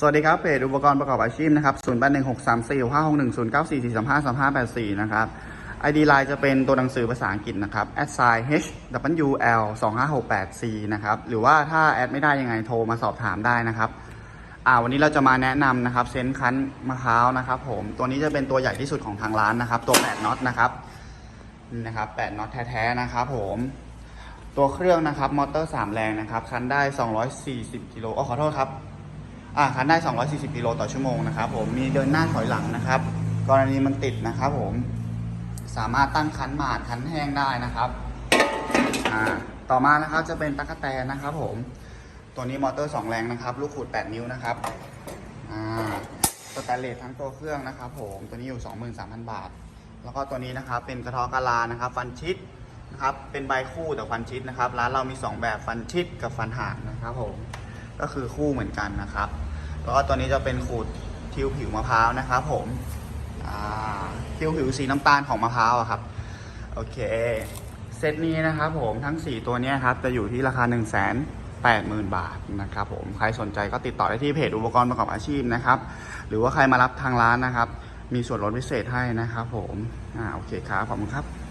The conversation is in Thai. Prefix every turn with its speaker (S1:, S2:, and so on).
S1: สวัสดีครับเพจอุปกรณ์ประกอบอาชีพนะครับ0 8 1 6 3 4 5 6 1 0 9 4 4 3 5 3 5 8 4นะครับ ID Line จะเป็นตัวหนังสือภาษาอังกฤษนะครับ a s i h w l 2 5 6 8 c นะครับ หรือว่าถ้าแอดไม่ได้ยังไงโทรมาสอบถามได้นะครับอ่าวันนี้เราจะมาแนะนำนะครับเซนคันมะพร้าวนะครับผม ตัวนี้จะเป็นตัวใหญ่ที่สุดของทางร้านนะครับ ตัว8น็อตนะครับนะครับ8น็อตแท้ๆนะครับผมตัวเครื่องนะครับมอเตอร์3แรงนะครับคันได้240กิโลอ๋อขอโทษครับ อ่าคันได้ 240กิโลต่อชั่วโมงนะครับผมมีเดินหน้าถอยหลังนะครับ กรณีมันติดนะครับผมสามารถตั้งคันหมาดคันแห้งได้นะครับอ่าต่อมานะครับจะเป็นตั๊กแตนนะครับ ผม ตัวนี้มอเตอร์2แรงนะครับ ลูกขูด8 นิ้วนะครับอ่าสแตนเลสทั้งตัวเครื่องนะครับ ผมตัวนี้อยู่ 23,000 บาท แล้วก็ตัวนี้นะครับเป็นกระทอกะลานะครับ ฟันชิดนะครับเป็นใบคู่แต่ฟันชิดนะครับ ร้านเรามี 2 แบบฟันชิดกับฟันห่างนะครับผมก็คือคู่เหมือนกันนะครับ ก็ตัวนี้จะเป็นขูดทิวผิวมะพร้าวนะครับผมทิวผิวสีน้ำตาลของมะพร้าวอะครับ โอเค เซตนี้นะครับผมทั้ง 4 ตัวนี้ครับ จะอยู่ที่ราคา 1 8 0 0 0 0 บาทนะครับผม ใครสนใจก็ติดต่อได้ที่เพจอุปกรณ์ประกอบอาชีพนะครับ หรือว่าใครมารับทางร้านนะครับ มีส่วนลดพิเศษให้นะครับผม อ่า โอเคครับ ขอบคุณครับ